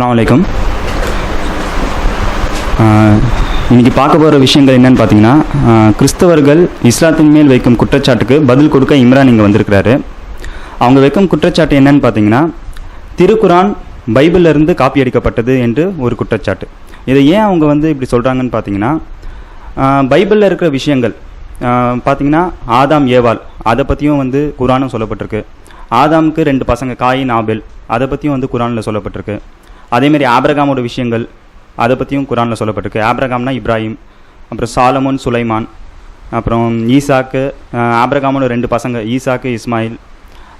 அஸ்லாம் வலைக்கம் இன்றைக்கி இன்னைக்கு பார்க்க போகிற விஷயங்கள் என்னன்னு பார்த்தீங்கன்னா கிறிஸ்தவர்கள் இஸ்லாத்தின் மேல் வைக்கும் குற்றச்சாட்டுக்கு பதில் கொடுக்க இம்ரான் இங்கே வந்திருக்கிறாரு. அவங்க வைக்கும் குற்றச்சாட்டு என்னன்னு பார்த்தீங்கன்னா திருக்குரான் பைபிள்ல இருந்து காப்பி அடிக்கப்பட்டது என்று ஒரு குற்றச்சாட்டு. இதை ஏன் அவங்க வந்து இப்படி சொல்கிறாங்கன்னு பார்த்தீங்கன்னா பைபிளில் இருக்கிற விஷயங்கள் ஆஹ், பார்த்தீங்கன்னா ஆதாம் ஏவால் அதை பற்றியும் வந்து குரானும் சொல்லப்பட்டிருக்கு. ஆதாமுக்கு ரெண்டு பசங்க காயின் ஆபெல் அதை பற்றியும் வந்து குரானில் சொல்லப்பட்டிருக்கு. அதேமாரி ஆப்ரகாமோட விஷயங்கள் அதை பற்றியும் குரானில் சொல்லப்பட்டிருக்கு. ஆப்ரகாம்னா இப்ராஹிம் அப்புறம் சாலமோன் சுலைமான் அப்புறம் ஈசாக்கு ஆப்ரகாமோட ரெண்டு பசங்க ஈசாக்கு இஸ்மாயில்.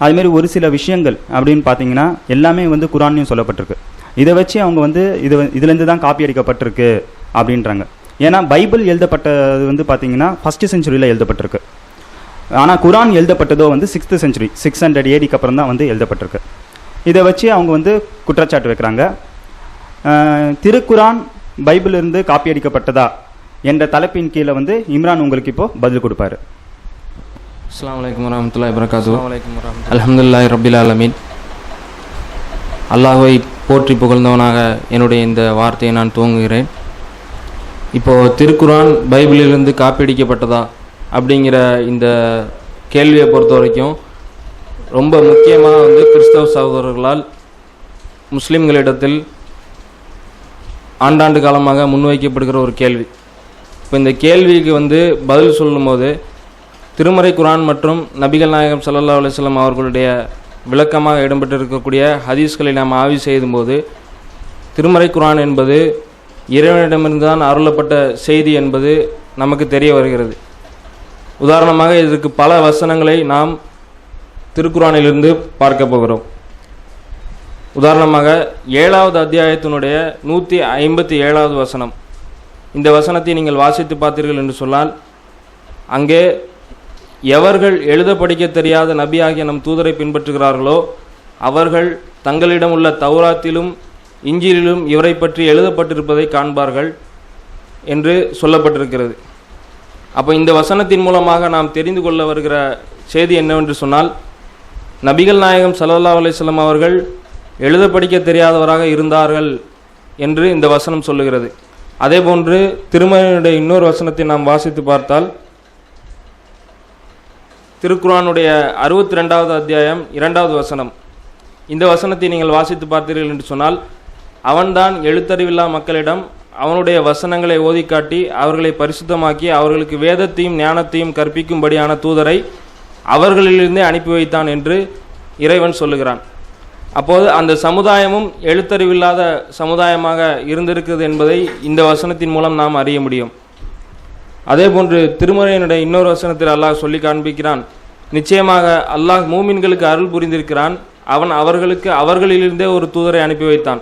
அதுமாரி ஒரு சில விஷயங்கள் அப்படின்னு பார்த்தீங்கன்னா எல்லாமே வந்து குரான்லையும் சொல்லப்பட்டிருக்கு. இதை வச்சு அவங்க வந்து இது இதுலேருந்து தான் காப்பி அடிக்கப்பட்டிருக்கு அப்படின்றாங்க. ஏன்னா பைபிள் எழுதப்பட்டது வந்து பார்த்தீங்கன்னா ஃபஸ்ட்டு செஞ்சுரியில் எழுதப்பட்டிருக்கு. ஆனால் குரான் எழுதப்பட்டதோ வந்து சிக்ஸ்த்து செஞ்சுரி சிக்ஸ் ஹண்ட்ரட் ஏடிக்கு அப்புறம் தான் வந்து எழுதப்பட்டிருக்கு. இதை வச்சு அவங்க வந்து குற்றச்சாட்டு வைக்கிறாங்க. திருக்குரான் பைபிள் இருந்து காப்பி அடிக்கப்பட்டதா என்ற தலைப்பின் கீழே வந்து இம்ரான் உங்களுக்கு இப்போ பதில் கொடுப்பாரு. அஸ்லாம் வலைக்கம் வரமத்துல்லாஹி வரகாத்து அல்ஹம்துலில்லாஹி ரபில் ஆலமீன். அல்லாஹ்வை போற்றி புகழ்ந்தவனாக என்னுடைய இந்த வார்த்தையை நான் துவங்குகிறேன். இப்போது திருக்குரான் பைபிளிலிருந்து காப்பீடிக்கப்பட்டதா அப்படிங்கிற இந்த கேள்வியை பொறுத்த வரைக்கும் ரொம்ப முக்கியமாக வந்து கிறிஸ்தவ சகோதரர்களால் முஸ்லீம்களிடத்தில் ஆண்டாண்டு காலமாக முன்வைக்கப்படுகிற ஒரு கேள்வி. இப்போ இந்த கேள்விக்கு வந்து பதில் சொல்லும்போது திருமறை குரான் மற்றும் நபிகள் நாயகம் சல்லா அலைஹி அவர்களுடைய விளக்கமாக இடம்பெற்றிருக்கக்கூடிய ஹதீஸ்களை நாம் ஆய்வு செய்யும்போது திருமறை குரான் என்பது இறைவனிடமிருந்து தான் அருளப்பட்ட செய்தி என்பது நமக்கு தெரிய வருகிறது. உதாரணமாக இதற்கு பல வசனங்களை நாம் திருக்குறானிலிருந்து பார்க்க போகிறோம். உதாரணமாக ஏழாவது அத்தியாயத்தினுடைய நூற்றி ஐம்பத்தி ஏழாவது வசனம். இந்த வசனத்தை நீங்கள் வாசித்து பார்த்தீர்கள் என்று சொன்னால் அங்கே எவர்கள் எழுத படிக்க தெரியாத நபியாகிய நம் தூதரை பின்பற்றுகிறார்களோ அவர்கள் தங்களிடம் உள்ள தௌராத்திலும் இஞ்சிலும் இவரை பற்றி எழுதப்பட்டிருப்பதை காண்பார்கள் என்று சொல்லப்பட்டிருக்கிறது. அப்போ இந்த வசனத்தின் மூலமாக நாம் தெரிந்து கொள்ள வருகிற செய்தி என்னவென்று சொன்னால் நபிகள் நாயகம் சல்லல்லா அலிஸ்லாம் அவர்கள் எழுத படிக்க தெரியாதவராக இருந்தார்கள் என்று இந்த வசனம் சொல்லுகிறது. அதேபோன்று திருமணனுடைய இன்னொரு வசனத்தை நாம் வாசித்து பார்த்தால் திருக்குறானுடைய அறுபத்தி ரெண்டாவது அத்தியாயம் இரண்டாவது வசனம். இந்த வசனத்தை நீங்கள் வாசித்து பார்த்தீர்கள் என்று சொன்னால் அவன்தான் எழுத்தறிவில்லா மக்களிடம் அவனுடைய வசனங்களை ஓதிக்காட்டி அவர்களை பரிசுத்தமாக்கி அவர்களுக்கு வேதத்தையும் ஞானத்தையும் கற்பிக்கும்படியான தூதரை அவர்களிலிருந்தே அனுப்பி வைத்தான் என்று இறைவன் சொல்லுகிறான். அப்போது அந்த சமுதாயமும் எழுத்தறிவில்லாத சமுதாயமாக இருந்திருக்கிறது என்பதை இந்த வசனத்தின் மூலம் நாம் அறிய முடியும். அதே போன்று திருமறையினுடைய இன்னொரு வசனத்தில் அல்லாஹ் சொல்லி காண்பிக்கிறான். நிச்சயமாக அல்லாஹ் மூமின்களுக்கு அருள் புரிந்திருக்கிறான். அவன் அவர்களுக்கு அவர்களிலிருந்தே ஒரு தூதரை அனுப்பி வைத்தான்.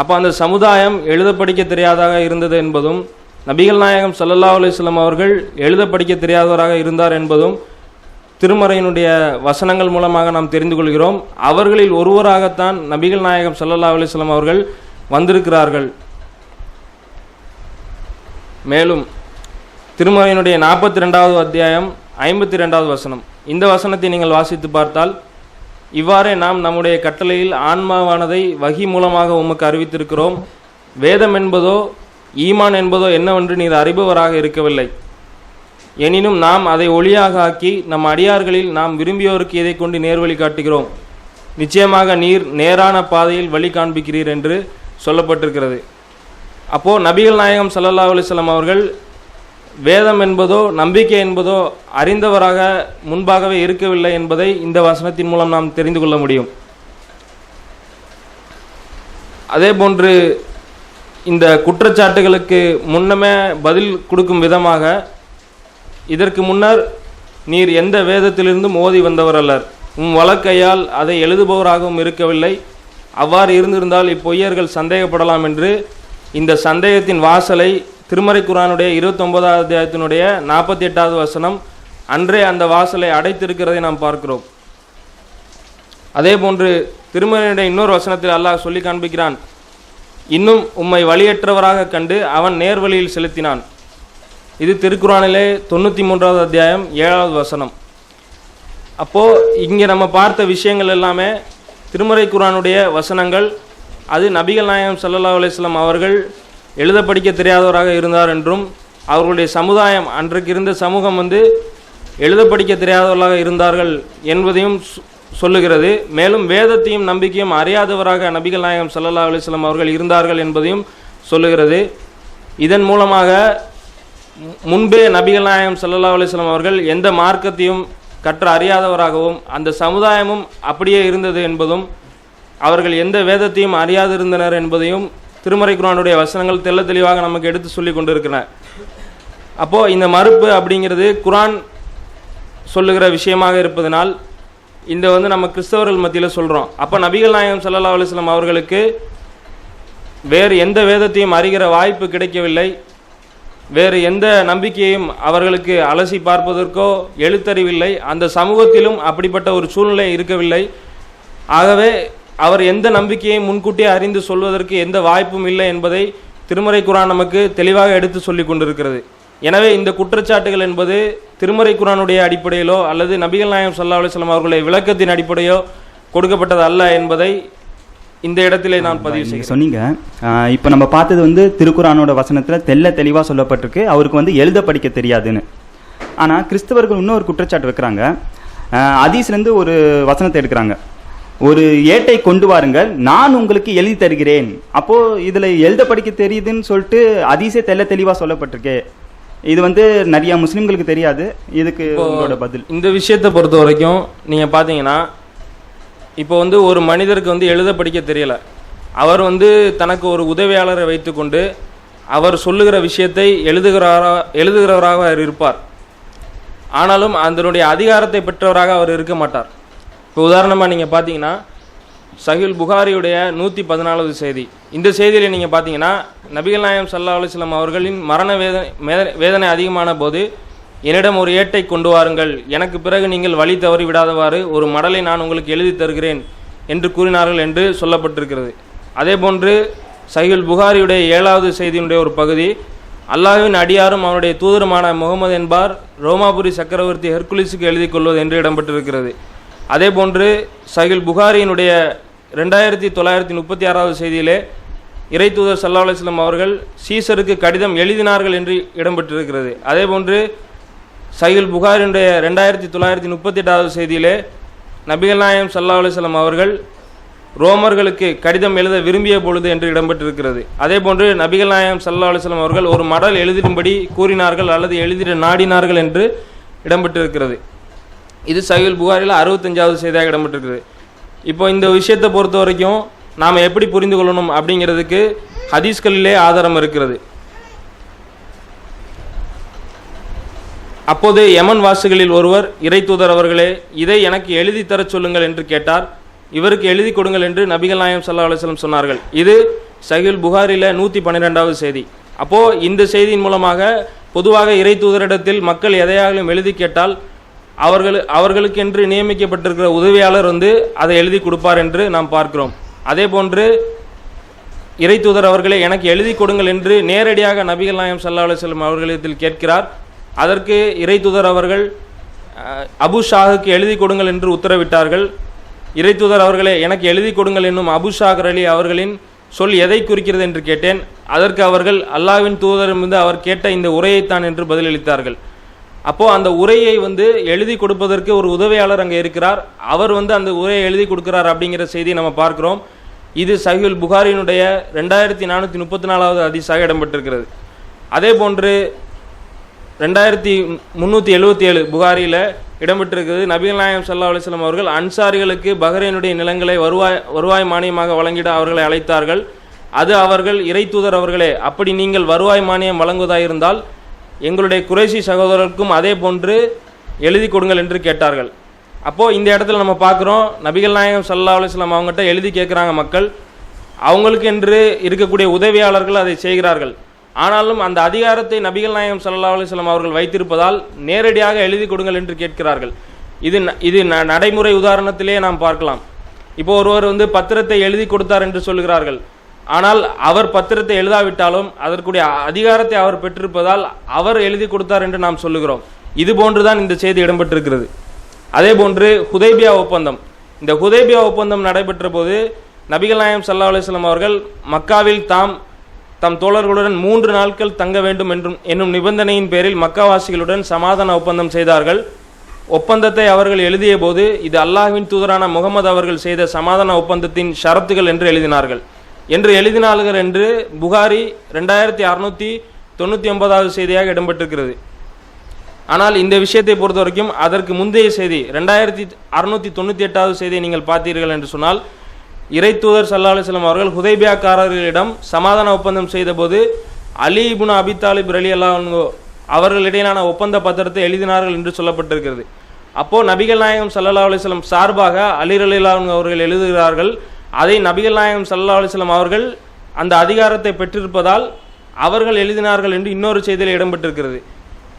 அப்போ அந்த சமுதாயம் எழுத படிக்க தெரியாதாக இருந்தது என்பதும் நபிகள் நாயகம் சல்லல்லா அலைஹி அவர்கள் எழுத படிக்க தெரியாதவராக இருந்தார் என்பதும் திருமறையினுடைய வசனங்கள் மூலமாக நாம் தெரிந்து கொள்கிறோம். அவர்களில் ஒருவராகத்தான் நபிகள் நாயகம் ஸல்லல்லாஹு அலிஸ்லாம் அவர்கள் வந்திருக்கிறார்கள். மேலும் திருமறையினுடைய நாற்பத்தி ரெண்டாவது அத்தியாயம் ஐம்பத்தி ரெண்டாவது வசனம். இந்த வசனத்தை நீங்கள் வாசித்து பார்த்தால் இவ்வாறே நாம் நம்முடைய கட்டளையில் ஆன்மாவானதை வகி மூலமாக உமக்கு அறிவித்திருக்கிறோம். வேதம் என்பதோ ஈமான் என்பதோ என்னவென்று நீர் அறிபவராக இருக்கவில்லை. எனினும் நாம் அதை ஒளியாக ஆக்கி நம் அடியார்களில் நாம் விரும்பியோருக்கு இதை கொண்டு நேர்வழி காட்டுகிறோம். நிச்சயமாக நீர் நேரான பாதையில் வழி காண்பிக்கிறீர் என்று சொல்லப்பட்டிருக்கிறது. அப்போது நபிகள் நாயகம் சல்லல்லா அலிஸ்லாம் அவர்கள் வேதம் என்பதோ நம்பிக்கை என்பதோ அறிந்தவராக முன்பாகவே இருக்கவில்லை என்பதை இந்த வசனத்தின் மூலம் நாம் தெரிந்து கொள்ள முடியும். அதே போன்று இந்த குற்றச்சாட்டுகளுக்கு முன்னமே பதில் கொடுக்கும் விதமாக இதற்கு முன்னர் நீர் எந்த வேதத்திலிருந்தும் ஓதி வந்தவர் அல்லர் உம் வழக்கையால் அதை எழுதுபவராகவும் இருக்கவில்லை. அவ்வாறு இருந்திருந்தால் இப்பொய்யர்கள் சந்தேகப்படலாம் என்று இந்த சந்தேகத்தின் வாசலை திருமறை குரானுடைய இருபத்தொன்பதாவது அத்தியாயத்தினுடைய நாற்பத்தி எட்டாவது வசனம் அன்றே அந்த வாசலை அடைத்திருக்கிறதை நாம் பார்க்கிறோம். அதே போன்று திருமறையுடைய இன்னொரு வசனத்தில் அல்லாஹ் சொல்லி காண்பிக்கிறான் இன்னும் உம்மை வழியற்றவராக கண்டு அவன் நேர்வழியில் செலுத்தினான். இது திருக்குறானிலே தொண்ணூற்றி மூன்றாவது அத்தியாயம் ஏழாவது வசனம். அப்போது இங்கே நம்ம பார்த்த விஷயங்கள் எல்லாமே திருமறை குரானுடைய வசனங்கள். அது நபிகள் நாயகம் சல்லல்லா அலிஸ்லாம் அவர்கள் எழுத படிக்க தெரியாதவராக இருந்தார் என்றும் அவர்களுடைய சமுதாயம் அன்றைக்கு இருந்த சமூகம் வந்து எழுத படிக்க தெரியாதவர்களாக இருந்தார்கள் என்பதையும் சொ- சொல்லுகிறது. மேலும் வேதத்தையும் நம்பிக்கையும் அறியாதவராக நபிகள் நாயகம் சல்லல்லா அலிஸ்லாம் அவர்கள் இருந்தார்கள் என்பதையும் சொல்லுகிறது. இதன் மூலமாக முன்பே நபிகள் நாயகம் சல்லா அலிஸ்லாம் அவர்கள் எந்த மார்க்கத்தையும் கற்று அறியாதவராகவும் அந்த சமுதாயமும் அப்படியே இருந்தது என்பதும் அவர்கள் எந்த வேதத்தையும் அறியாதிருந்தனர் என்பதையும் திருமறை குரானுடைய வசனங்கள் தெல்ல தெளிவாக நமக்கு எடுத்து சொல்லி கொண்டிருக்கிறன அப்போது இந்த மறுப்பு அப்படிங்கிறது குரான் சொல்லுகிற விஷயமாக இருப்பதனால் இந்த வந்து நம்ம கிறிஸ்தவர்கள் மத்தியில் சொல்கிறோம் அப்போ நபிகள் நாயகம் சல்லா அலுவலாம் அவர்களுக்கு வேறு எந்த வேதத்தையும் அறிகிற வாய்ப்பு கிடைக்கவில்லை. வேறு எந்த நம்பிக்கையும் அவர்களுக்கு அலசி பார்ப்பதற்கோ எழுத்தறிவில்லை. அந்த சமூகத்திலும் அப்படிப்பட்ட ஒரு சூழ்நிலை இருக்கவில்லை. ஆகவே அவர் எந்த நம்பிக்கையை முன்கூட்டியே அறிந்து சொல்வதற்கு எந்த வாய்ப்பும் இல்லை என்பதை திருமறை குரான் நமக்கு தெளிவாக எடுத்து சொல்லி கொண்டிருக்கிறது. எனவே இந்த குற்றச்சாட்டுகள் என்பது திருமறை குரானுடைய அடிப்படையிலோ அல்லது நபிகள் நாயம் சல்லா அலைஹி அவர்களுடைய விளக்கத்தின் அடிப்படையோ கொடுக்கப்பட்டது அல்ல என்பதை இந்த இடத்திலே நான் பதிவு செய்கிறேன். சொன்னீங்க. இப்போ நம்ம பார்த்தது வந்து திருக்குறானோட வசனத்துல தெள்ள தெளிவா சொல்லப்பட்டிருக்கு. அவருக்கு வந்து எழுத படிக்க தெரியாதுன்னு. ஆனா கிறிஸ்தவர்கள் இன்னொரு குற்றச்சாட்டு வைக்கிறாங்க. ஆஹ் ஹதீஸ்லேருந்து ஒரு வசனத்தை எடுக்கிறாங்க. ஒரு ஏட்டை கொண்டு வாருங்கள் நான் உங்களுக்கு எழுதி தருகிறேன். அப்போ இதுல எழுத படிக்க தெரியுதுன்னு சொல்லிட்டு ஹதீஸே தெள்ள தெளிவா சொல்லப்பட்டிருக்கே. இது வந்து நிறைய முஸ்லிம்களுக்கு தெரியாது. இதுக்கு உங்களோட பதில். இந்த விஷயத்தை பொறுத்த வரைக்கும் நீங்கள் பார்த்தீங்கன்னா இப்போ வந்து ஒரு மனிதருக்கு வந்து எழுத படிக்க தெரியல. அவர் வந்து தனக்கு ஒரு உதவியாளரை வைத்துக்கொண்டு அவர் சொல்லுகிற விஷயத்தை எழுதுகிறாரா எழுதுகிறவராக அவர் இருப்பார். ஆனாலும் அதனுடைய அதிகாரத்தை பெற்றவராக அவர் இருக்க மாட்டார். இப்போ உதாரணமாக நீங்கள் பார்த்தீங்கன்னா சஹில் புகாரியுடைய நூற்றி பதினாலாவது செய்தி. இந்த செய்தியில் நீங்கள் பார்த்தீங்கன்னா நபிகள் நாயம் சல்லா அலுவலம் அவர்களின் மரண வேதனை வேதனை- வேதனை அதிகமான போது என்னிடம் ஒரு ஏட்டை கொண்டு வாருங்கள். எனக்கு பிறகு நீங்கள் வழி தவறி விடாதவாறு ஒரு மடலை நான் உங்களுக்கு எழுதி தருகிறேன் என்று கூறினார்கள் என்று சொல்லப்பட்டிருக்கிறது. அதேபோன்று சஹில் புகாரியுடைய ஏழாவது செய்தியினுடைய ஒரு பகுதி அல்லாஹ்வின் அடியாரும் அவனுடைய தூதருமான முகமது என்பார் ரோமாபுரி சக்கரவர்த்தி ஹெர்குலிஸுக்கு எழுதி கொள்வது என்று இடம்பெற்றிருக்கிறது. அதேபோன்று சஹில் புகாரியினுடைய ரெண்டாயிரத்தி தொள்ளாயிரத்தி முப்பத்தி ஆறாவது செய்தியிலே இறை தூதர் சல்லா அலுவலம் அவர்கள் சீசருக்கு கடிதம் எழுதினார்கள் என்று இடம்பெற்றிருக்கிறது. அதேபோன்று சஹில் புகாரினுடைய ரெண்டாயிரத்தி தொள்ளாயிரத்தி முப்பத்தி எட்டாவது செய்தியிலே நபிகள் நாயம் சல்லா அலுவலம் அவர்கள் ரோமர்களுக்கு கடிதம் எழுத விரும்பிய பொழுது என்று இடம்பெற்றிருக்கிறது. அதே போன்று நபிகள் நாயம் சல்லா அலுவலம் அவர்கள் ஒரு மடல் எழுதிடும்படி கூறினார்கள் அல்லது எழுதிட நாடினார்கள் என்று இடம்பெற்றிருக்கிறது. இது சஹீல் புகாரில் அறுபத்தஞ்சாவது செய்தியாக இடம்பெற்றிருக்கிறது. இப்போ இந்த விஷயத்தை பொறுத்த வரைக்கும் நாம் எப்படி புரிந்து கொள்ளணும் அப்படிங்கிறதுக்கு ஹதீஸ்களிலே ஆதாரம் இருக்கிறது. அப்போது யமன் வாசிகளில் ஒருவர் இறை தூதர் அவர்களே இதை எனக்கு எழுதி தரச் சொல்லுங்கள் என்று கேட்டார். இவருக்கு எழுதி கொடுங்கள் என்று நபிகள் நாயம் சல்லா அலுவலம் சொன்னார்கள். இது சகில் புகாரில நூற்றி பன்னிரெண்டாவது செய்தி. அப்போ இந்த செய்தியின் மூலமாக பொதுவாக இறை தூதரிடத்தில் மக்கள் எதையாலும் எழுதி கேட்டால் அவர்கள் அவர்களுக்கென்று நியமிக்கப்பட்டிருக்கிற உதவியாளர் வந்து அதை எழுதி கொடுப்பார் என்று நாம் பார்க்கிறோம். அதே போன்று இறை தூதர் அவர்களே எனக்கு எழுதி கொடுங்கள் என்று நேரடியாக நபிகள் நாயம் சல்லா அலுவலம் அவர்களிடத்தில் கேட்கிறார். அதற்கு இறை தூதர் அவர்கள் அபு ஷாஹுக்கு எழுதி கொடுங்கள் என்று உத்தரவிட்டார்கள். இறை தூதர் அவர்களே எனக்கு எழுதி கொடுங்கள் என்னும் அபு ஷாகர் அலி அவர்களின் சொல் எதை குறிக்கிறது என்று கேட்டேன். அதற்கு அவர்கள் அல்லாவின் தூதரிடமிருந்து அவர் கேட்ட இந்த உரையைத்தான் என்று பதிலளித்தார்கள். அப்போது அந்த உரையை வந்து எழுதி கொடுப்பதற்கு ஒரு உதவியாளர் அங்கே இருக்கிறார். அவர் வந்து அந்த உரையை எழுதி கொடுக்கிறார் அப்படிங்கிற செய்தியை நம்ம பார்க்குறோம். இது சஹியுல் புகாரினுடைய ரெண்டாயிரத்தி நானூற்றி முப்பத்தி நாலாவது அதிசாக இடம்பெற்றிருக்கிறது. அதே போன்று ரெண்டாயிரத்தி முந்நூற்றி எழுபத்தி ஏழு புகாரியில் இடம்பெற்றிருக்கிறது. நபிகள் நாயம் சல்லா அலுவலம் அவர்கள் அன்சாரிகளுக்கு பஹ்ரைனுடைய நிலங்களை வருவாய் வருவாய் மானியமாக வழங்கிட அவர்களை அழைத்தார்கள். அது அவர்கள் இறை தூதர் அவர்களே அப்படி நீங்கள் வருவாய் மானியம் வழங்குவதாயிருந்தால் எங்களுடைய குறைசி சகோதரருக்கும் அதே போன்று எழுதி கொடுங்கள் என்று கேட்டார்கள். அப்போது இந்த இடத்துல நம்ம பார்க்குறோம் நபிகள் நாயகம் சல்லா அலுவலாம் அவங்ககிட்ட எழுதி கேட்குறாங்க மக்கள். அவங்களுக்கு என்று இருக்கக்கூடிய உதவியாளர்கள் அதை செய்கிறார்கள். ஆனாலும் அந்த அதிகாரத்தை நபிகள் நாயகம் சல்லா அலிஸ்லாம் அவர்கள் வைத்திருப்பதால் நேரடியாக எழுதி கொடுங்கள் என்று கேட்கிறார்கள். இது ந- இது ந- நடைமுறை உதாரணத்திலே நாம் பார்க்கலாம். இப்போ ஒருவர் வந்து பத்திரத்தை எழுதி கொடுத்தார் என்று சொல்கிறார்கள். ஆனால் அவர் பத்திரத்தை எழுதாவிட்டாலும் அதற்குரிய அதிகாரத்தை அவர் பெற்றிருப்பதால் அவர் எழுதி கொடுத்தார் என்று நாம் சொல்லுகிறோம். இது போன்றுதான் இந்த செய்தி இடம்பெற்றிருக்கிறது. அதே போன்று ஹுதைபியா ஒப்பந்தம். இந்த ஹுதைபியா ஒப்பந்தம் நடைபெற்ற போது நபிகள் நாயம் சல்லா அலுவலாம் அவர்கள் மக்காவில் தாம் தம் தோழர்களுடன் மூன்று நாட்கள் தங்க வேண்டும் என்றும் என்னும் நிபந்தனையின் பேரில் மக்காவாசிகளுடன் சமாதான ஒப்பந்தம் செய்தார்கள். ஒப்பந்தத்தை அவர்கள் எழுதிய போது இது அல்லாஹ்வின் தூதரான முகமது அவர்கள் செய்த சமாதான ஒப்பந்தத்தின் ஷரத்துகள் என்று எழுதினார்கள். என்று எழுதினார்கள் என்று புகாரி ரெண்டாயிரத்தி அறுநூத்தி தொண்ணூற்றி ஒன்பதாவது செய்தியாக இடம்பெற்றிருக்கிறது. ஆனால் இந்த விஷயத்தை பொறுத்த வரைக்கும் அதற்கு முந்தைய செய்தி ரெண்டாயிரத்தி அறுநூத்தி தொண்ணூற்றி எட்டாவது செய்தியை நீங்கள் பார்த்தீர்கள் என்று சொன்னால் இறை தூதர் சல்லா அவர்கள் ஹுதைபியாக்காரர்களிடம் சமாதான ஒப்பந்தம் செய்தபோது அலி இபுன் அபி தாலிப் அலி அவர்களிடையிலான ஒப்பந்த பத்திரத்தை எழுதினார்கள் என்று சொல்லப்பட்டிருக்கிறது. அப்போ நபிகள் நாயகம் சல்லா அலிஸ்லம் சார்பாக அலி அலி அவர்கள் எழுதுகிறார்கள் அதை நபிகள் நாயகம் சல்லா அலுவலம் அவர்கள் அந்த அதிகாரத்தை பெற்றிருப்பதால் அவர்கள் எழுதினார்கள் என்று இன்னொரு செய்தியில் இடம்பெற்றிருக்கிறது.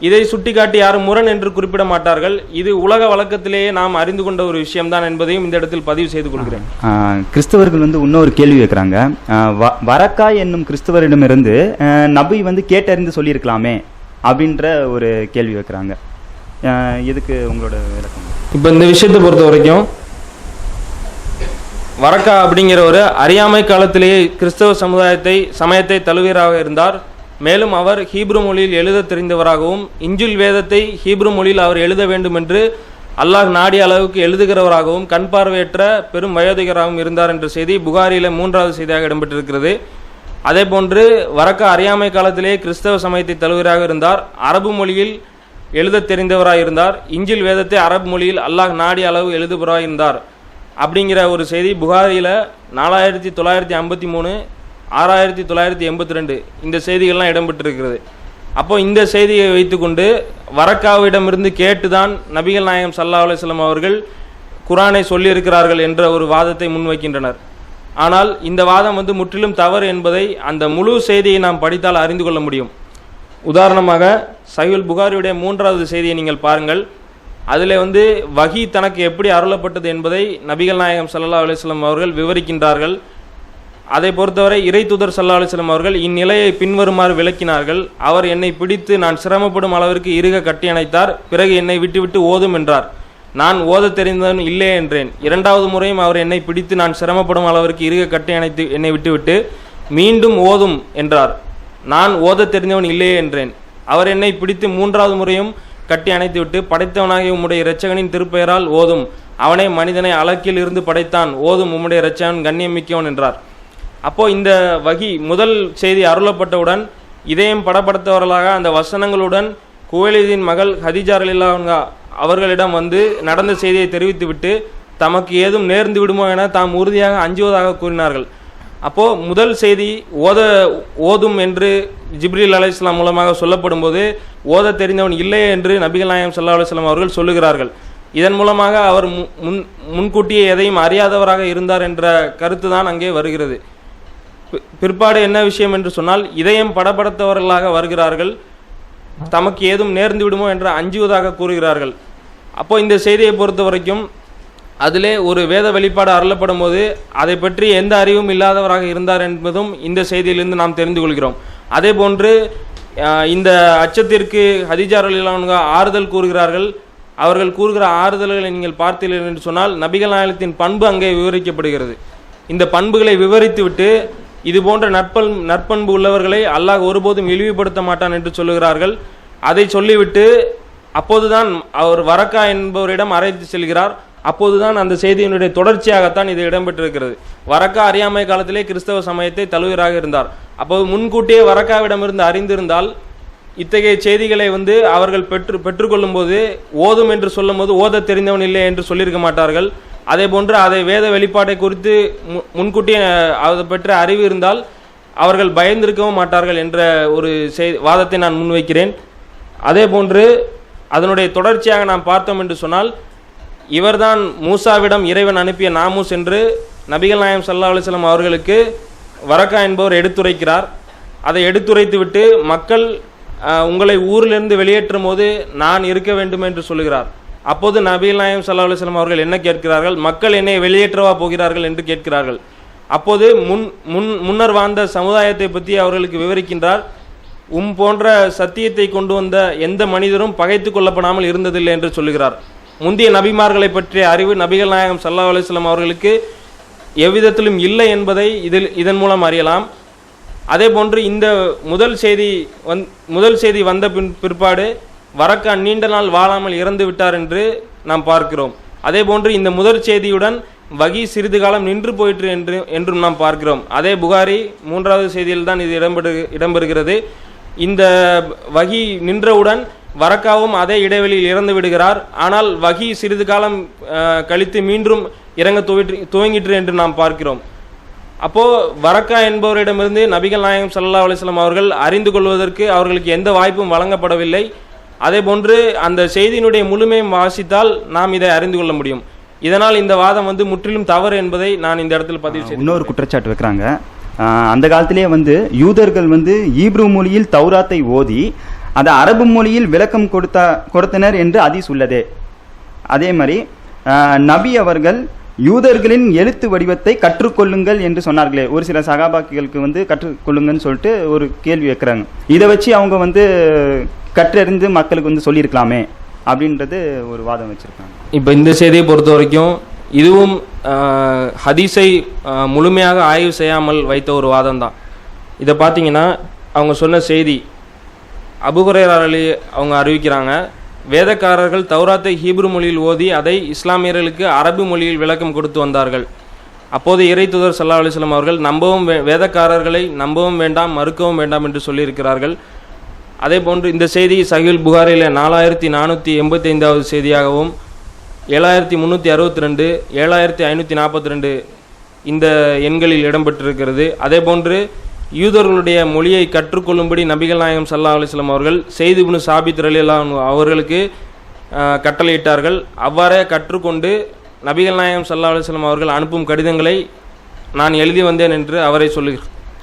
இதை சுட்டிக்காட்டி யாரும் முரண் என்று குறிப்பிட மாட்டார்கள் இது உலக வழக்கத்திலேயே நாம் அறிந்து கொண்ட ஒரு விஷயம்தான் என்பதையும் இந்த இடத்தில் பதிவு செய்து கொள்கிறேன். கிறிஸ்தவர்கள் வந்து இன்னொரு கேள்வி கேட்குறாங்க. வரக்கா என்னும் கிறிஸ்தவரிடமிருந்து நபி வந்து கேட்டறிந்து சொல்லியிருக்கலாமே அப்படின்ற ஒரு கேள்வி வைக்கிறாங்க இதுக்கு உங்களோட விளக்கம்? இப்போ இந்த விஷயத்தை பொறுத்த வரைக்கும் வரக்கா அப்படிங்கிற ஒரு அறியாமை காலத்திலேயே கிறிஸ்தவ சமுதாயத்தை சமயத்தை தழுவியராக இருந்தார். மேலும் அவர் ஹீப்ரு மொழியில் எழுத தெரிந்தவராகவும் இஞ்சில் வேதத்தை ஹீப்ரு மொழியில் அவர் எழுத வேண்டும் என்று அல்லாஹ் நாடிய அளவுக்கு எழுதுகிறவராகவும் கண் பார்வையற்ற பெரும் வயோதிகராகவும் இருந்தார் என்ற செய்தி புகாரியில் மூன்றாவது செய்தியாக இடம்பெற்றிருக்கிறது. அதே போன்று வரக்க அறியாமை காலத்திலேயே கிறிஸ்தவ சமயத்தை தலைவராக இருந்தார். அரபு மொழியில் எழுதத் தெரிந்தவராக இருந்தார். இஞ்சில் வேதத்தை அரபு மொழியில் அல்லாஹ் நாடிய அளவு எழுதுபவராக இருந்தார். அப்படிங்கிற ஒரு செய்தி புகாரியில் நாலாயிரத்தி தொள்ளாயிரத்தி ஐம்பத்தி மூணு ஆறாயிரத்தி தொள்ளாயிரத்தி எண்பத்தி ரெண்டு இந்த செய்திகள்லாம் இடம்பெற்றிருக்கிறது. அப்போ இந்த செய்தியை வைத்துக்கொண்டு வரக்காவிடமிருந்து கேட்டுதான் நபிகள் நாயகம் சல்லா அலுவலம் அவர்கள் குரானை சொல்லியிருக்கிறார்கள் என்ற ஒரு வாதத்தை முன்வைக்கின்றனர். ஆனால் இந்த வாதம் வந்து முற்றிலும் தவறு என்பதை அந்த முழு செய்தியை நாம் படித்தால் அறிந்து கொள்ள முடியும். உதாரணமாக சஹீல் புகாரியுடைய மூன்றாவது செய்தியை நீங்கள் பாருங்கள். அதில் வந்து வகி தனக்கு எப்படி அருளப்பட்டது என்பதை நபிகள் நாயகம் சல்லா அலுவலம் அவர்கள் விவரிக்கின்றார்கள். அதை பொறுத்தவரை இறை தூதர் சல்லா அலுவலம் அவர்கள் இந்நிலையை பின்வருமாறு விளக்கினார்கள். அவர் என்னை பிடித்து நான் சிரமப்படும் அளவிற்கு இறுக கட்டி அணைத்தார். பிறகு என்னை விட்டுவிட்டு ஓதும் என்றார். நான் ஓதத் தெரிந்தவன் இல்லை என்றேன். இரண்டாவது முறையும் அவர் என்னை பிடித்து நான் சிரமப்படும் அளவிற்கு இறுக கட்டி அணைத்து என்னை விட்டுவிட்டு மீண்டும் ஓதும் என்றார். நான் ஓதத் தெரிந்தவன் இல்லையே என்றேன். அவர் என்னை பிடித்து மூன்றாவது முறையும் கட்டி அணைத்துவிட்டு படைத்தவனாகிய உம்முடைய இரட்சகனின் திருப்பெயரால் ஓதும். அவனே மனிதனை அலக்கில் இருந்து படைத்தான். ஓதும் உம்முடைய இரட்சகன் கண்ணியமிக்கவன் என்றார். அப்போ இந்த வகி முதல் செய்தி அருளப்பட்டவுடன் இதயம் படப்படுத்தவர்களாக அந்த வசனங்களுடன் குவேலிதின் மகள் ஹதிஜா ரலில்லாஹா அவர்களிடம் வந்து நடந்த செய்தியை தெரிவித்துவிட்டு தமக்கு ஏதும் நேர்ந்து விடுமோ என தாம் உறுதியாக அஞ்சுவதாக கூறினார்கள். அப்போ முதல் செய்தி ஓத ஓதும் என்று ஜிப்ரில் அலி இஸ்லாம் மூலமாக சொல்லப்படும் போது ஓத தெரிந்தவன் இல்லை என்று நபிகள் நாயம் சல்லா அலுவலாம் அவர்கள் சொல்லுகிறார்கள். இதன் மூலமாக அவர் மு- முன் முன்கூட்டியே எதையும் அறியாதவராக இருந்தார் என்ற கருத்து தான் அங்கே வருகிறது. பிற்பாடு என்ன விஷயம் என்று சொன்னால் இதயம் படபடத்தவர்களாக வருகிறார்கள். தமக்கு ஏதும் நேர்ந்து விடுமோ என்று அஞ்சுவதாக கூறுகிறார்கள். அப்போ இந்த செய்தியை பொறுத்த வரைக்கும் அதிலே ஒரு வேத வெளிப்பாடு அருளப்படும் போது அதை பற்றி எந்த அறிவும் இல்லாதவராக இருந்தார் என்பதும் இந்த செய்தியிலிருந்து நாம் தெரிந்து கொள்கிறோம். அதே போன்று இந்த அச்சத்திற்கு ஹதிஜார் அலிலானுங்க ஆறுதல் கூறுகிறார்கள். அவர்கள் கூறுகிற ஆறுதல்களை நீங்கள் பார்த்தீர்கள் என்று சொன்னால் நபிகள் நாயகத்தின் பண்பு அங்கே விவரிக்கப்படுகிறது. இந்த பண்புகளை விவரித்துவிட்டு இது போன்ற நற்பல் நற்பண்பு உள்ளவர்களை அல்லாஹ் ஒருபோதும் இழிவுபடுத்த மாட்டான் என்று சொல்லுகிறார்கள். அதை சொல்லிவிட்டு அப்போதுதான் அவர் வரக்கா என்பவரிடம் அழைத்து செல்கிறார். அப்போதுதான் அந்த செய்தியினுடைய தொடர்ச்சியாகத்தான் இது இடம்பெற்றிருக்கிறது. வரக்கா அறியாமை காலத்திலே கிறிஸ்தவ சமயத்தை தழுவராக இருந்தார். அப்போது முன்கூட்டியே வரக்காவிடமிருந்து அறிந்திருந்தால் இத்தகைய செய்திகளை வந்து அவர்கள் பெற்று பெற்றுக்கொள்ளும் போது ஓதும் என்று சொல்லும் போது ஓத தெரிந்தவன் இல்லை என்று சொல்லியிருக்க மாட்டார்கள். அதே போன்று அதை வேத வெளிப்பாட்டை குறித்து மு- முன்கூட்டியே அதை பெற்ற அறிவு இருந்தால் அவர்கள் பயந்திருக்கவும் மாட்டார்கள் என்ற ஒரு செய் வாதத்தை நான் முன்வைக்கிறேன். அதே போன்று அதனுடைய தொடர்ச்சியாக நாம் பார்த்தோம் என்று சொன்னால் இவர்தான் மூசாவிடம் இறைவன் அனுப்பிய நாமூஸ் என்று நபிகள் நாயம் சல்லா அலுவலம் அவர்களுக்கு வரக்கா என்பவர் எடுத்துரைக்கிறார். அதை எடுத்துரைத்துவிட்டு மக்கள் உங்களை ஊரிலிருந்து வெளியேற்றும் போது நான் இருக்க வேண்டும் என்று சொல்லுகிறார் அப்போது நபிகள் நாயம் சல்லா அலுவலம் அவர்கள் என்ன கேட்கிறார்கள்? மக்கள் என்னை வெளியேற்றவா போகிறார்கள் என்று கேட்கிறார்கள். அப்போது முன் முன் முன்னர் வாழ்ந்த சமுதாயத்தை பற்றி அவர்களுக்கு விவரிக்கின்றார். உம் போன்ற சத்தியத்தை கொண்டு வந்த எந்த மனிதரும் பகைத்து கொள்ளப்படாமல் இருந்ததில்லை என்று சொல்லுகிறார். முந்தைய நபிமார்களை பற்றிய அறிவு நபிகள் நாயகம் சல்லா அலுவலம் அவர்களுக்கு எவ்விதத்திலும் இல்லை என்பதை இதில் இதன் மூலம் அறியலாம். அதே போன்று இந்த முதல் செய்தி வந் முதல் செய்தி வந்த பின் பிற்பாடு வரக்கா நீண்ட நாள் வாழாமல் இறந்து விட்டார் என்று நாம் பார்க்கிறோம். அதே போன்று இந்த முதற் செய்தியுடன் வகி சிறிது காலம் நின்று போயிற்று என்று என்றும் நாம் பார்க்கிறோம். அதே புகாரி மூன்றாவது செய்தியில் தான் இது இடம்பெறு இடம்பெறுகிறது. இந்த வகி நின்றவுடன் வரக்காவும் அதே இடைவெளியில் இறந்து விடுகிறார். ஆனால் வகி சிறிது காலம் கழித்து மீண்டும் இறங்க துவற்றி துவங்கிற்று என்று நாம் பார்க்கிறோம். அப்போ வரக்கா என்பவரிடமிருந்து நபிகள் நாயகம் சல்லா அலிஸ்லாம் அவர்கள் அறிந்து கொள்வதற்கு அவர்களுக்கு எந்த வாய்ப்பும் வழங்கப்படவில்லை. அதே போன்று அந்த செய்தியினுடைய முழுமையும் வாசித்தால் நாம் இதை அறிந்து கொள்ள முடியும். இதனால் இந்த வாதம் வந்து முற்றிலும் தவறு என்பதை நான் இந்த இடத்தில் பதிவு செய்து இன்னொரு குற்றச்சாட்டு வைக்கிறாங்க. அந்த காலத்திலேயே வந்து யூதர்கள் வந்து ஈப்ரு மொழியில் தௌராத்தை ஓதி அதை அரபு மொழியில் விளக்கம் கொடுத்த கொடுத்தனர் என்று அதீஸ் உள்ளதே. அதே மாதிரி நபி அவர்கள் யூதர்களின் எழுத்து வடிவத்தை கற்றுக்கொள்ளுங்கள் என்று சொன்னார்களே. ஒரு சில சகாபாக்கிகளுக்கு வந்து கற்றுக்கொள்ளுங்கன்னு சொல்லிட்டு ஒரு கேள்வி வைக்கிறாங்க. இதை வச்சு அவங்க வந்து கற்றறிந்து மக்களுக்கு வந்து சொல்லியிருக்கலாமே அப்படின்றது ஒரு வாதம் வச்சிருக்காங்க. இப்போ இந்த செய்தியை பொறுத்த வரைக்கும் இதுவும் ஹதீஸை முழுமையாக ஆய்வு செய்யாமல் வைத்த ஒரு வாதம் தான். இதை பார்த்தீங்கன்னா அவங்க சொன்ன செய்தி அபுகுரையாளி அவங்க அறிவிக்கிறாங்க வேதக்காரர்கள் தௌராத்தை ஹீப்ரு மொழியில் ஓதி அதை இஸ்லாமியர்களுக்கு அரபு மொழியில் விளக்கம் கொடுத்து வந்தார்கள். அப்போது இறை தூதர் சல்லா அலிஸ்லாம் அவர்கள் நம்பவும் வே- வேதக்காரர்களை நம்பவும் வேண்டாம் மறுக்கவும் வேண்டாம் என்று சொல்லியிருக்கிறார்கள். அதே போன்று இந்த செய்தி சஹீல் புகாரில் நாலாயிரத்தி நானூற்றி எண்பத்தைந்தாவது செய்தியாகவும் ஏழாயிரத்தி முந்நூற்றி அறுபத்தி ரெண்டு ஏழாயிரத்தி ஐநூற்றி நாற்பத்தி ரெண்டு இந்த எண்களில் இடம்பெற்றிருக்கிறது. அதே போன்று யூதர்களுடைய மொழியை கற்றுக்கொள்ளும்படி நபிகள் நாயகம் சல்லா அலிஸ்லாம் அவர்கள் செய்திபுனு சாபித் ரலிலா அவர்களுக்கு கட்டளையிட்டார்கள். அவ்வாறே கற்றுக்கொண்டு நபிகள் நாயகம் சல்லா அலிஸ்லாம் அவர்கள் அனுப்பும் கடிதங்களை நான் எழுதி வந்தேன் என்று அவரை சொல்லு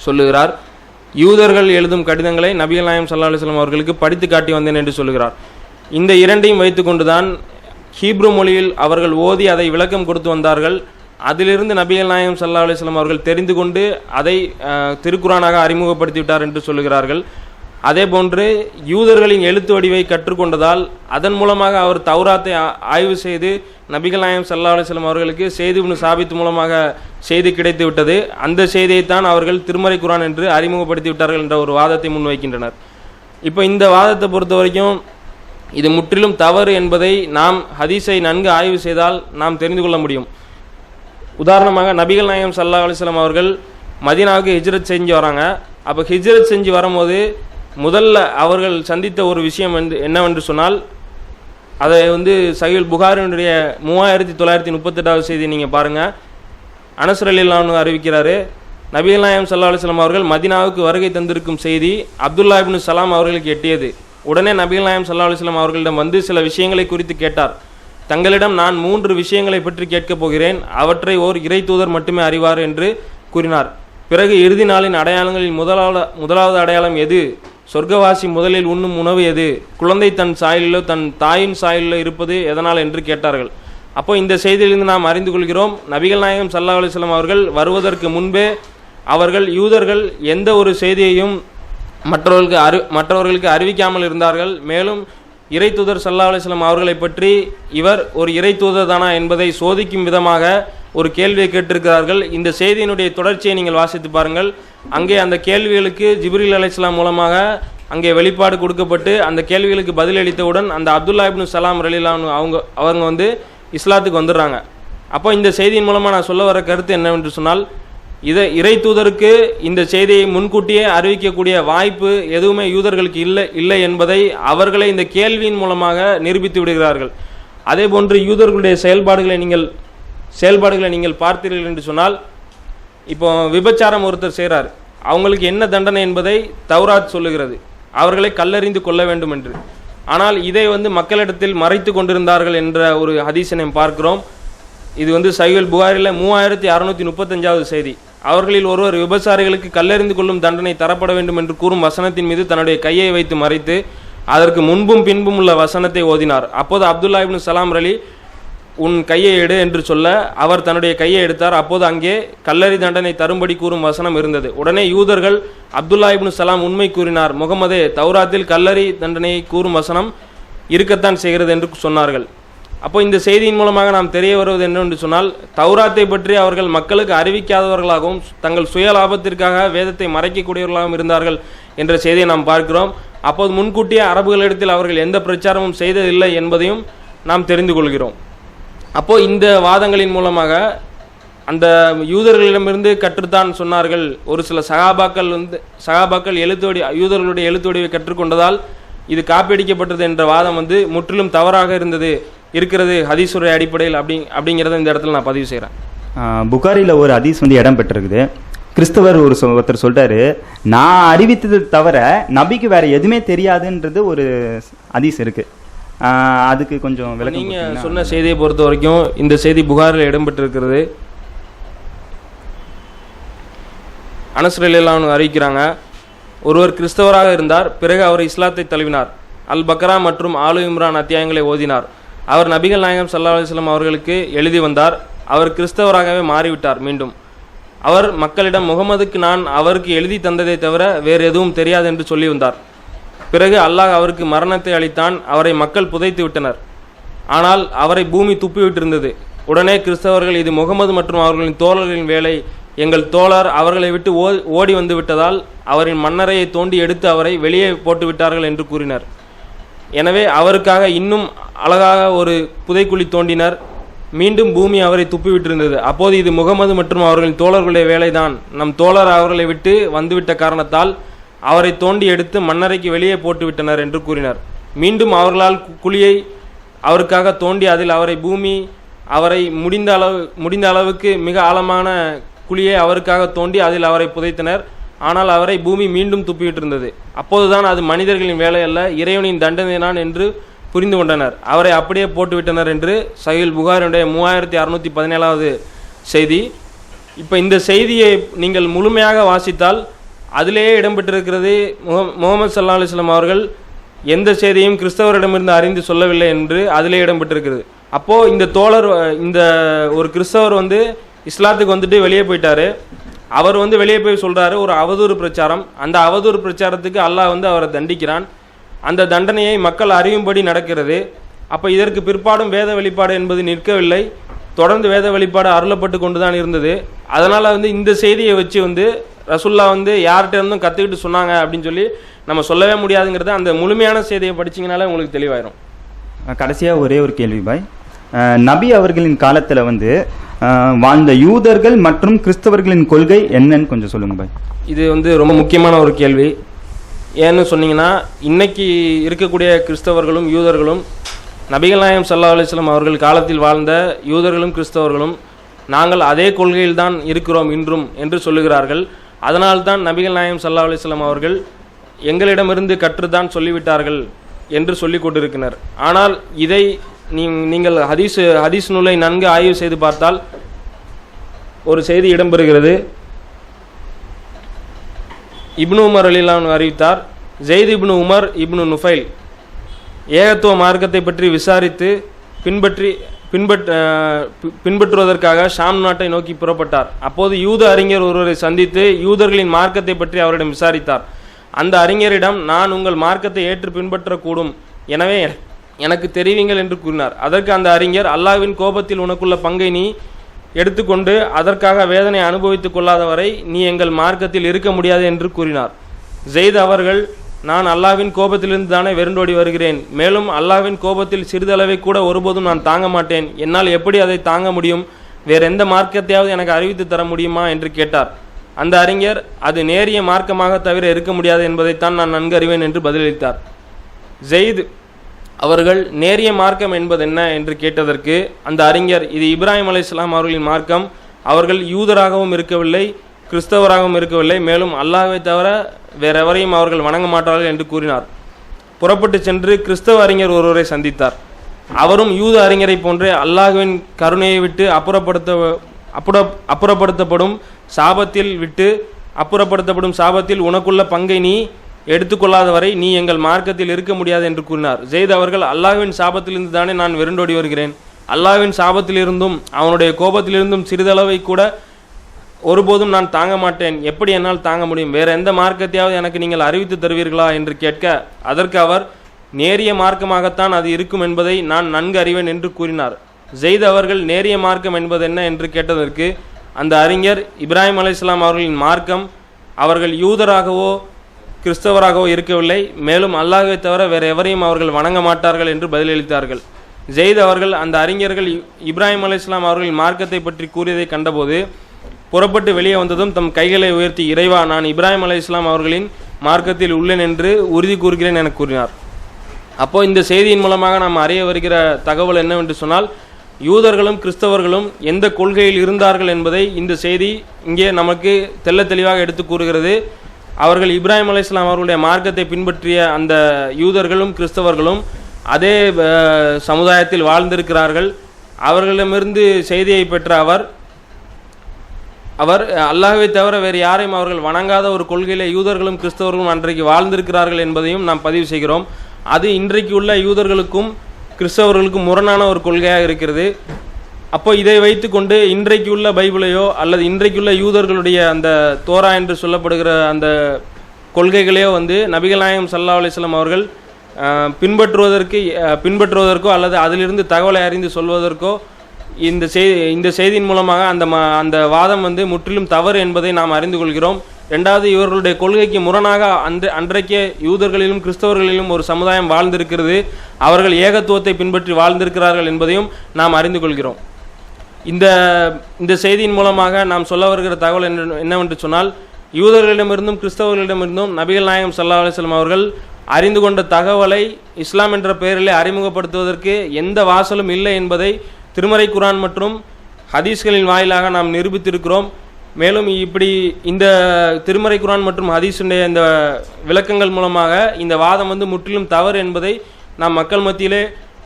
சொல்லுகிறார். யூதர்கள் எழுதும் கடிதங்களை நபிகள் நாயம் சல்லா அலுவலம் அவர்களுக்கு படித்து காட்டி வந்தேன் என்று சொல்கிறார் இந்த இரண்டையும் வைத்துக்கொண்டுதான் ஹீப்ரு மொழியில் அவர்கள் ஓதி அதை விளக்கம் கொடுத்து வந்தார்கள். அதிலிருந்து நபிகள் நாயம் சல்லா அலுவலம் அவர்கள் தெரிந்து கொண்டு அதை அஹ், திருக்குரானாக அறிமுகப்படுத்தி விட்டார் என்று சொல்கிறார்கள் அதே போன்று யூதர்களின் எழுத்து வடிவை கற்றுக்கொண்டதால் அதன் மூலமாக அவர் தௌராத்தை ஆய்வு செய்து நபிகள் நாயம் சல்லா அலிஸ்லாம் அவர்களுக்கு செய்தி ஒன்று சாபித்து மூலமாக செய்தி கிடைத்து விட்டது. அந்த செய்தியைத்தான் அவர்கள் திருமறை குரான் என்று அறிமுகப்படுத்தி விட்டார்கள் என்ற ஒரு வாதத்தை முன்வைக்கின்றனர். இப்போ இந்த வாதத்தை பொறுத்த வரைக்கும் இது முற்றிலும் தவறு என்பதை நாம் ஹதீஸை நன்கு ஆய்வு செய்தால் நாம் தெரிந்து கொள்ள முடியும். உதாரணமாக நபிகள் நாயகம் சல்லா அலிஸ்லாம் அவர்கள் மதீனாவுக்கு ஹிஜ்ரத் செஞ்சு வராங்க. அப்போ ஹிஜ்ரத் செஞ்சு வரும்போது முதல்ல அவர்கள் சந்தித்த ஒரு விஷயம் வந்து என்னவென்று சொன்னால் அதை வந்து சகில் புகாரினுடைய மூவாயிரத்தி தொள்ளாயிரத்தி முப்பத்தெட்டாவது செய்தி நீங்கள் பாருங்கள் அனசர் அலிலான்னு அறிவிக்கிறாரு நபிகள் நாயம் சல்லா அலுவலாம் அவர்கள் மதினாவுக்கு வருகை தந்திருக்கும் செய்தி அப்துல்லா இபின் சலாம் அவர்களுக்கு எட்டியது. உடனே நபிகள் நாயம் சல்லா அலுவலாம் அவர்களிடம் வந்து சில விஷயங்களை குறித்து கேட்டார். தங்களிடம் நான் மூன்று விஷயங்களை பற்றி கேட்கப் போகிறேன் அவற்றை ஓர் இறை தூதர் மட்டுமே அறிவார் என்று கூறினார். பிறகு இறுதி நாளின் அடையாளங்களில் முதலாவது முதலாவது அடையாளம் எது? சொர்க்கவாசி முதலில் உண்ணும் உணவு எது? குழந்தை தன் சாயலிலோ தன் தாயின் சாயலிலோ இருப்பது எதனால் என்று கேட்டார்கள். அப்போ இந்த செய்தியிலிருந்து நாம் அறிந்து கொள்கிறோம் நபிகள் நாயகம் சல்லா அலிஸ்லாம் அவர்கள் வருவதற்கு முன்பே அவர்கள் யூதர்கள் எந்த ஒரு செய்தியையும் மற்றவர்களுக்கு அறி மற்றவர்களுக்கு அறிவிக்காமல் இருந்தார்கள். மேலும் இறை தூதர் சல்லா அலிஸ்லாம் அவர்களை பற்றி இவர் ஒரு இறை தூதர் தானா என்பதை சோதிக்கும் விதமாக ஒரு கேள்வியை கேட்டிருக்கிறார்கள். இந்த செய்தியினுடைய தொடர்ச்சியை நீங்கள் வாசித்து பாருங்கள். அங்கே அந்த கேள்விகளுக்கு ஜிப்ரில் அலைஹிஸ்ஸலாம் மூலமாக அங்கே வெளிப்பாடு கொடுக்கப்பட்டு அந்த கேள்விகளுக்கு பதிலளித்தவுடன் அந்த அப்துல்லா இப்னு சலாம் ரலிலான் அவங்க அவங்க வந்து இஸ்லாத்துக்கு வந்துடுறாங்க. அப்போ இந்த செய்தியின் மூலமாக நான் சொல்ல வர கருத்து என்னவென்று சொன்னால் இதை இறை தூதருக்கு இந்த செய்தியை முன்கூட்டியே அறிவிக்கக்கூடிய வாய்ப்பு எதுவுமே யூதர்களுக்கு இல்லை இல்லை என்பதை அவர்களை இந்த கேள்வியின் மூலமாக நிரூபித்து விடுகிறார்கள். அதே போன்று யூதர்களுடைய செயல்பாடுகளை நீங்கள் செயல்பாடுகளை நீங்கள் பார்த்தீர்கள் என்று சொன்னால் இப்போ விபச்சாரம் ஒருத்தர் செய்கிறார் அவங்களுக்கு என்ன தண்டனை என்பதை தௌராத் சொல்லுகிறது. அவர்களை கல்லறிந்து கொள்ள வேண்டும் என்று. ஆனால் இதை வந்து மக்களிடத்தில் மறைத்து கொண்டிருந்தார்கள் என்ற ஒரு ஹதீஸை பார்க்கிறோம். இது வந்து சைவல் புகாரில் மூவாயிரத்தி அறுநூத்தி முப்பத்தஞ்சாவது செய்தி. அவர்களில் ஒருவர் விபச்சாரிகளுக்கு கல்லறிந்து கொள்ளும் தண்டனை தரப்பட வேண்டும் என்று கூறும் வசனத்தின் மீது தன்னுடைய கையை வைத்து மறைத்து அதற்கு முன்பும் பின்பும் உள்ள வசனத்தை ஓதினார். அப்போது அப்துல்லா இப்னு சலாம் அலி உன் கையை எடு என்று சொல்ல அவர் தன்னுடைய கையை எடுத்தார். அப்போது அங்கே கல்லறி தண்டனை தரும்படி கூறும் வசனம் இருந்தது. உடனே யூதர்கள் அப்துல்லா இப்னு சலாம் உண்மை கூறினார். முகமதே தௌராத்தில் கல்லறி தண்டனை கூறும் வசனம் இருக்கத்தான் செய்கிறது என்று சொன்னார்கள். அப்போ இந்த செய்தியின் மூலமாக நாம் தெரிய வருவது என்னவென்று சொன்னால் தௌராத்தை பற்றி அவர்கள் மக்களுக்கு அறிவிக்காதவர்களாகவும் தங்கள் சுய லாபத்திற்காக வேதத்தை மறைக்கக்கூடியவர்களாகவும் இருந்தார்கள் என்ற செய்தியை நாம் பார்க்கிறோம். அப்போது முன்கூட்டியே அரபுகளிடத்தில் அவர்கள் எந்த பிரச்சாரமும் செய்ததில்லை என்பதையும் நாம் தெரிந்து கொள்கிறோம். அப்போ இந்த வாதங்களின் மூலமாக அந்த யூதர்களிடமிருந்து கற்றுத்தான் சொன்னார்கள். ஒரு சில சகாபாக்கள் வந்து சகாபாக்கள் எழுத்தோடி யூதர்களுடைய எழுத்தோடிவை கற்றுக்கொண்டதால் இது காப்பியடிக்கப்பட்டது என்ற வாதம் வந்து முற்றிலும் தவறாக இருந்தது. இருக்கிறது ஹதீசுரை அடிப்படையில் அப்படி அப்படிங்கிறத இந்த இடத்துல நான் பதிவு செய்கிறேன் புகாரியில் ஒரு ஹதீஸ் வந்து இடம் பெற்றிருக்குது. கிறிஸ்தவர் ஒரு ஒருத்தர் சொல்கிறாரு நான் அறிவித்தது தவிர நபிக்கு வேறு எதுவுமே தெரியாதுன்றது ஒரு ஹதீஸ் இருக்குது அதுக்கு கொஞ்சம் விளக்கம் சொன்ன செய்தியை பொறுத்த வரைக்கும் இந்த செய்தி புகாரில் இடம்பெற்றிருக்கிறது. அனஸ்ரலிலான்னு அறிவிக்கிறாங்க. ஒருவர் கிறிஸ்தவராக இருந்தார் பிறகு அவர் இஸ்லாத்தை தழுவினார். அல் பக்ரா மற்றும் ஆலு இம்ரான் அத்தியாயங்களை ஓதினார். அவர் நபிகள் நாயகம் சல்லா அலிஸ்லாம் அவர்களுக்கு எழுதி வந்தார். அவர் கிறிஸ்தவராகவே மாறிவிட்டார் மீண்டும். அவர் மக்களிடம் முகமதுக்கு நான் அவருக்கு எழுதி தந்ததை தவிர வேறு எதுவும் தெரியாது என்று சொல்லி வந்தார். பிறகு அல்லாஹ் அவருக்கு மரணத்தை அளித்தான் அவரை மக்கள் புதைத்து விட்டனர். ஆனால் அவரை பூமி துப்பிவிட்டிருந்தது. உடனே கிறிஸ்தவர்கள் இது முகமது மற்றும் அவர்களின் தோழர்களின் வேலை. எங்கள் தோழர் அவர்களை விட்டு ஓ ஓடி வந்து விட்டதால் அவரின் மன்னரையை தோண்டி எடுத்து அவரை வெளியே போட்டு விட்டார்கள் என்று கூறினர். எனவே அவருக்காக இன்னும் அழகாக ஒரு புதைக்குழி தோண்டினர். மீண்டும் பூமி அவரை துப்பிவிட்டிருந்தது. அப்போது இது முகமது மற்றும் அவர்களின் தோழர்களுடைய வேலைதான். நம் தோழர் அவர்களை விட்டு வந்துவிட்ட காரணத்தால் அவரை தோண்டி எடுத்து மண்ணறைக்கு வெளியே போட்டுவிட்டனர் என்று கூறினர். மீண்டும் அவர்களால் கு- குழியை அவருக்காக தோண்டி அதில் அவரை பூமி அவரை முடிந்த அளவு முடிந்த அளவுக்கு மிக ஆழமான குழியை அவருக்காக தோண்டி அதில் அவரை புதைத்தனர். ஆனால் அவரை பூமி மீண்டும் துப்பிவிட்டிருந்தது. அப்போதுதான் அது மனிதர்களின் வேலை அல்ல இறைவனின் தண்டனைதான் என்று புரிந்து கொண்டனர். அவரை அப்படியே போட்டுவிட்டனர் என்று சகில் புகாரினுடைய மூவாயிரத்தி அறுநூற்றி பதினேழாவது செய்தி. இப்போ இந்த செய்தியை நீங்கள் முழுமையாக வாசித்தால் அதிலேயே இடம்பெற்றிருக்கிறது முகமது சல்லா அலுவலாம் அவர்கள் எந்த செய்தியும் கிறிஸ்தவரிடமிருந்து அறிந்து சொல்லவில்லை என்று அதிலே இடம்பெற்றிருக்கிறது. அப்போது இந்த தோழர் இந்த ஒரு கிறிஸ்தவர் வந்து இஸ்லாத்துக்கு வந்துட்டு வெளியே போயிட்டாரு. அவர் வந்து வெளியே போய் சொல்கிறாரு ஒரு அவதூறு பிரச்சாரம். அந்த அவதூறு பிரச்சாரத்துக்கு அல்லாஹ் வந்து அவரை தண்டிக்கிறான். அந்த தண்டனையை மக்கள் அறியும்படி நடக்கிறது. அப்போ இதற்கு பிற்பாடும் வேத வெளிப்பாடு என்பது நிற்கவில்லை. தொடர்ந்து வேத வெளிப்பாடு அருளப்பட்டு கொண்டு தான் இருந்தது. அதனால் வந்து இந்த செய்தியை வச்சு வந்து ரசுல்லா வந்து யார்கிட்ட இருந்தும் கற்றுக்கிட்டு சொன்னாங்க அப்படின்னு சொல்லி நம்ம சொல்லவே முடியாதுங்கிறது அந்த முழுமையான செய்தியை படிச்சீங்கனாலே உங்களுக்கு தெளிவாயிரும். கடைசியாக ஒரே ஒரு கேள்வி பாய். நபி அவர்களின் காலத்தில் வந்து வாழ்ந்த யூதர்கள் மற்றும் கிறிஸ்தவர்களின் கொள்கை என்னன்னு கொஞ்சம் சொல்லுங்க பாய். இது வந்து ரொம்ப முக்கியமான ஒரு கேள்வி. ஏன்னு சொன்னீங்கன்னா இன்னைக்கு இருக்கக்கூடிய கிறிஸ்தவர்களும் யூதர்களும் நபிகள் நாயகம் சல்லா அலிஸ்லாம் அவர்கள் காலத்தில் வாழ்ந்த யூதர்களும் கிறிஸ்தவர்களும் நாங்கள் அதே கொள்கையில்தான் இருக்கிறோம் இன்றும் என்று சொல்லுகிறார்கள். அதனால்தான் நபிகள் நாயம் சல்லா அலிஸ்லாம் அவர்கள் எங்களிடமிருந்து கற்றுத்தான் சொல்லிவிட்டார்கள் என்று சொல்லிக் கொண்டிருக்கிறார் ஆனால் இதை நீ நீங்கள் ஹதீஸ் ஹதீஸ் நூலை நன்கு ஆய்வு செய்து பார்த்தால் ஒரு செய்தி இடம்பெறுகிறது. இப்னு உமர் அலிலான் அறிவித்தார் Zaid Ibn Umar Ibn Nufail ஏகத்துவ மார்க்கத்தை பற்றி விசாரித்து பின்பற்றி பின்பற்ற பின்பற்றுவதற்காக ஷாம் நாட்டை நோக்கி புறப்பட்டார். அப்போது யூத அறிஞர் ஒருவரை சந்தித்து யூதர்களின் மார்க்கத்தை பற்றி அவரிடம் விசாரித்தார். அந்த அறிஞரிடம் நான் உங்கள் மார்க்கத்தை ஏற்று பின்பற்றக்கூடும். எனவே எனக்கு தெரிவிங்கள் என்று கூறினார். அதற்கு அந்த அறிஞர் அல்லாஹ்வின் கோபத்தில் உனக்குள்ள பங்கை நீ எடுத்துக்கொண்டு அதற்காக வேதனை அனுபவித்துக் கொள்ளாதவரை நீ எங்கள் மார்க்கத்தில் இருக்க முடியாது என்று கூறினார். ஜெயித் அவர்கள் நான் அல்லாவின் கோபத்திலிருந்து தானே வெருண்டோடி வருகிறேன். மேலும் அல்லாவின் கோபத்தில் சிறிதளவை கூட ஒருபோதும் நான் தாங்க மாட்டேன். என்னால் எப்படி அதை தாங்க முடியும்? வேற எந்த மார்க்கத்தையாவது எனக்கு அறிவித்து தர முடியுமா? என்று கேட்டார். அந்த அறிஞர் அது நேரிய மார்க்கமாக தவிர இருக்க முடியாது என்பதைத்தான் நான் நன்கு அறிவேன் என்று பதிலளித்தார். ஜெயித் அவர்கள் நேரிய மார்க்கம் என்பது என்ன என்று கேட்டதற்கு அந்த அறிஞர் இது இப்ராஹிம் அலைஹிஸ்ஸலாம் அவர்களின் மார்க்கம். அவர்கள் யூதராகவும் இருக்கவில்லை. கிறிஸ்தவராகவும் இருக்கவில்லை மேலும் அல்லாஹை தவிர வேறெவரையும் அவர்கள் வணங்க மாட்டார்கள் என்று கூறினார். புறப்பட்டு சென்று கிறிஸ்தவ அறிஞர் ஒருவரை சந்தித்தார். அவரும் யூத அறிஞரை போன்றே அல்லாஹ்வின் கருணையை விட்டு அப்புறப்படுத்த அப்புற அப்புறப்படுத்தப்படும் சாபத்தில் விட்டு அப்புறப்படுத்தப்படும் சாபத்தில் உனக்குள்ள பங்கை நீ எடுத்துக்கொள்ளாதவரை நீ எங்கள் மார்க்கத்தில் இருக்க முடியாது என்று கூறினார். ஜெயித் அவர்கள் அல்லாஹ்வின் சாபத்திலிருந்து தானே நான் விருண்டோடி வருகிறேன். அல்லாஹ்வின் சாபத்திலிருந்தும் அவனுடைய கோபத்திலிருந்தும் சிறிதளவை கூட ஒருபோதும் நான் தாங்க மாட்டேன். எப்படி என்னால் தாங்க முடியும்? வேற எந்த மார்க்கத்தையாவது எனக்கு நீங்கள் அறிவித்து தருவீர்களா என்று கேட்க அதற்கு அவர் நேரிய மார்க்கமாகத்தான் அது இருக்கும் என்பதை நான் நன்கு அறிவேன் என்று கூறினார். ஜெயித் அவர்கள் நேரிய மார்க்கம் என்பது என்ன? என்று கேட்டதற்கு அந்த அறிஞர் இப்ராஹிம் அலைஹிஸ்ஸலாம் அவர்களின் மார்க்கம் அவர்கள் யூதராகவோ கிறிஸ்தவராகவோ இருக்கவில்லை. மேலும் அல்லாஹை தவிர வேறு எவரையும் அவர்கள் வணங்க மாட்டார்கள் என்று பதிலளித்தார்கள். ஜெயித் அவர்கள் அந்த அறிஞர்கள் இ- அலி இஸ்லாம் அவர்களின் மார்க்கத்தை பற்றி கூறியதை கண்டபோது புறப்பட்டு வெளியே வந்ததும் தம் கைகளை உயர்த்தி இறைவா நான் இப்ராஹிம் அலைஹிஸ்ஸலாம் அவர்களின் மார்க்கத்தில் உள்ளேன் என்று உறுதி கூறுகிறேன் என கூறினார். அப்போ இந்த செய்தியின் மூலமாக நாம் அறிய வருகிற தகவல் என்னவென்று சொன்னால் யூதர்களும் கிறிஸ்தவர்களும் எந்த கொள்கையில் இருந்தார்கள் என்பதை இந்த செய்தி இங்கே நமக்கு தெல்ல தெளிவாக எடுத்து கூறுகிறது. அவர்கள் இப்ராஹிம் அலைஹிஸ்ஸலாம் அவர்களுடைய மார்க்கத்தை பின்பற்றிய அந்த யூதர்களும் கிறிஸ்தவர்களும் அதே சமுதாயத்தில் வாழ்ந்திருக்கிறார்கள். அவர்களிடமிருந்து செய்தியை பெற்ற அவர் அவர் அல்லாஹ்வை தவிர வேறு யாரையும் அவர்கள் வணங்காத ஒரு கொள்கையிலே யூதர்களும் கிறிஸ்தவர்களும் அன்றைக்கு வாழ்ந்திருக்கிறார்கள் என்பதையும் நாம் பதிவு செய்கிறோம். அது இன்றைக்கு உள்ள யூதர்களுக்கும் கிறிஸ்தவர்களுக்கும் முரணான ஒரு கொள்கையாக இருக்கிறது. அப்போ இதை வைத்துக்கொண்டு இன்றைக்கு உள்ள பைபிளையோ அல்லது இன்றைக்குள்ள யூதர்களுடைய அந்த தோரா என்று சொல்லப்படுகிற அந்த கொள்கைகளையோ வந்து நபிகள் நாயகம் சல்லா அலிஸ்லாம் அவர்கள் பின்பற்றுவதற்கு பின்பற்றுவதற்கோ அல்லது அதிலிருந்து தகவலை அறிந்து சொல்வதற்கோ இந்த செய்தி இந்த செய்தியின் மூலமாக அந்த ம அந்த வாதம் வந்து முற்றிலும் தவறு என்பதை நாம் அறிந்து கொள்கிறோம். ரெண்டாவது இவர்களுடைய கொள்கைக்கு முரணாக அன்று அன்றைக்கே யூதர்களிலும் கிறிஸ்தவர்களிலும் ஒரு சமுதாயம் வாழ்ந்திருக்கிறது. அவர்கள் ஏகத்துவத்தை பின்பற்றி வாழ்ந்திருக்கிறார்கள் என்பதையும் நாம் அறிந்து கொள்கிறோம். இந்த இந்த செய்தியின் மூலமாக நாம் சொல்ல வருகிற தகவல் என்ன என்னவென்று சொன்னால் யூதர்களிடமிருந்தும் கிறிஸ்தவர்களிடமிருந்தும் நபிகள் நாயகம் சல்லா அலிஸ்லாம் அவர்கள் அறிந்து கொண்ட தகவலை இஸ்லாம் என்ற பெயரிலே அறிமுகப்படுத்துவதற்கு எந்த வாசலும் இல்லை என்பதை திருமறை குரான் மற்றும் ஹதீஸ்களின் வாயிலாக நாம் நிரூபித்திருக்கிறோம். மேலும் இப்படி இந்த திருமறை குரான் மற்றும் ஹதீஸுடைய இந்த விளக்கங்கள் மூலமாக இந்த வாதம் வந்து முற்றிலும் தவறு என்பதை நாம் மக்கள் மத்தியிலே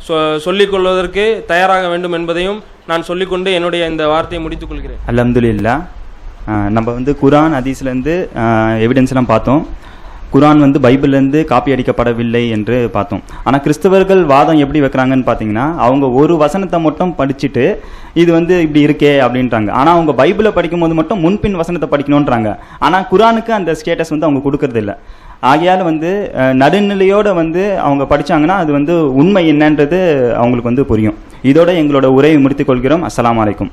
சொ சொல்லிக் கொள்வதற்கு தயாராக வேண்டும் என்பதையும் நான் சொல்லிக்கொண்டு என்னுடைய இந்த வார்த்தையை முடித்துக் கொள்கிறேன். அல்ஹம்துலில்லா நம்ம வந்து குரான் ஹதீஸ்லேருந்து எவிடன்ஸ்லாம் பார்த்தோம். குரான் வந்து பைபிள்லேருந்து காப்பி அடிக்கப்படவில்லை என்று பார்த்தோம். ஆனால் கிறிஸ்தவர்கள் வாதம் எப்படி வைக்கிறாங்கன்னு பார்த்தீங்கன்னா அவங்க ஒரு வசனத்தை மட்டும் படிச்சுட்டு இது வந்து இப்படி இருக்கே அப்படின்றாங்க. ஆனால் அவங்க பைபிளை படிக்கும்போது மட்டும் முன்பின் வசனத்தை படிக்கணுன்றாங்க ஆனால் குரானுக்கு அந்த ஸ்டேட்டஸ் வந்து அவங்க கொடுக்கறது இல்லை. ஆகையால் வந்து நடுநிலையோடு நடுநிலையோட வந்து அவங்க படிச்சாங்கன்னா அது வந்து உண்மை என்னன்றது அவங்களுக்கு வந்து புரியும். இதோட எங்களோட உரையை முடித்துக் கொள்கிறோம். அஸ்லாம் வலைக்கும்